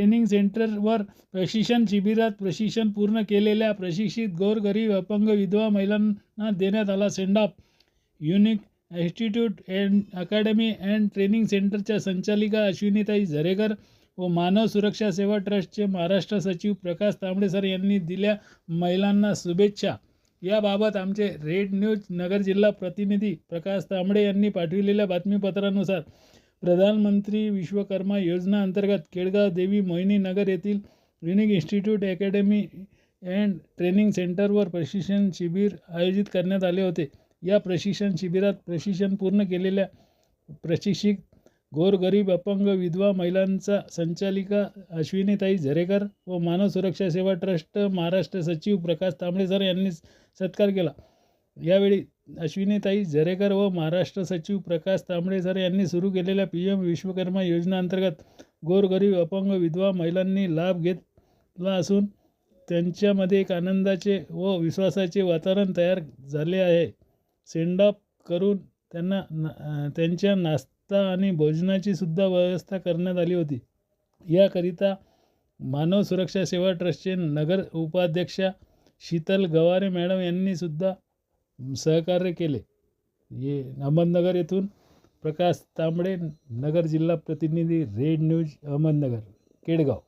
Training सेंटरवर प्रशिक्षण शिबिरात प्रशिक्षण पूर्ण केलेल्या प्रशिक्षित गोरगरीब अपंग विधवा महिलांना देण्यात आला सेंडॉप unique institute and academy and training सेंटरच्या संचालिका अश्विनीताई झरेकर व मानव सुरक्षा सेवा ट्रस्टचे महाराष्ट्र सचिव प्रकाश तांबडे सर यांनी दिल्या महिलांना शुभेच्छा. याबाबत आमचे रेड न्यूज नगर जिल्हा प्रतिनिधी प्रकाश तांबडे यांनी पाठविलेल्या बातमीपत्रानुसार प्रधानमंत्री विश्वकर्मा योजना अंतर्गत केळगाव देवी मोहिनी नगर येथील unique institute academy and training सेंटरवर प्रशिक्षण शिबिर आयोजित करण्यात आले होते. या प्रशिक्षण शिबिरात प्रशिक्षण पूर्ण केलेल्या प्रशिक्षित गोरगरीब अपंग विधवा महिलांचा संचालिका अश्विनीताई झरेकर व मानव सुरक्षा सेवा ट्रस्ट महाराष्ट्र सचिव प्रकाश तांबडेसर यांनी सत्कार केला. यावेळी अश्विनीताई झरेकर व महाराष्ट्र सचिव प्रकाश तांबडे सर यांनी सुरू केलेल्या पी एम विश्वकर्मा योजनेअंतर्गत गोरगरीब अपंग विधवा महिलांनी लाभ घेतला असून त्यांच्यामध्ये एक आनंदाचे व विश्वासाचे वातावरण तयार झाले आहे. सेंडॉप करून त्यांना ना त्यांच्या नाश्ता आणि भोजनाची सुद्धा व्यवस्था करण्यात आली होती. याकरिता मानव सुरक्षा सेवा ट्रस्टचे नगर उपाध्यक्षा शीतल गवारे मॅडम यांनी सुद्धा सहकार्य केले. ये अहमदनगर येथून प्रकाश तांबडे नगर जिल्हा प्रतिनिधी रेड न्यूज अहमदनगर केडगाव.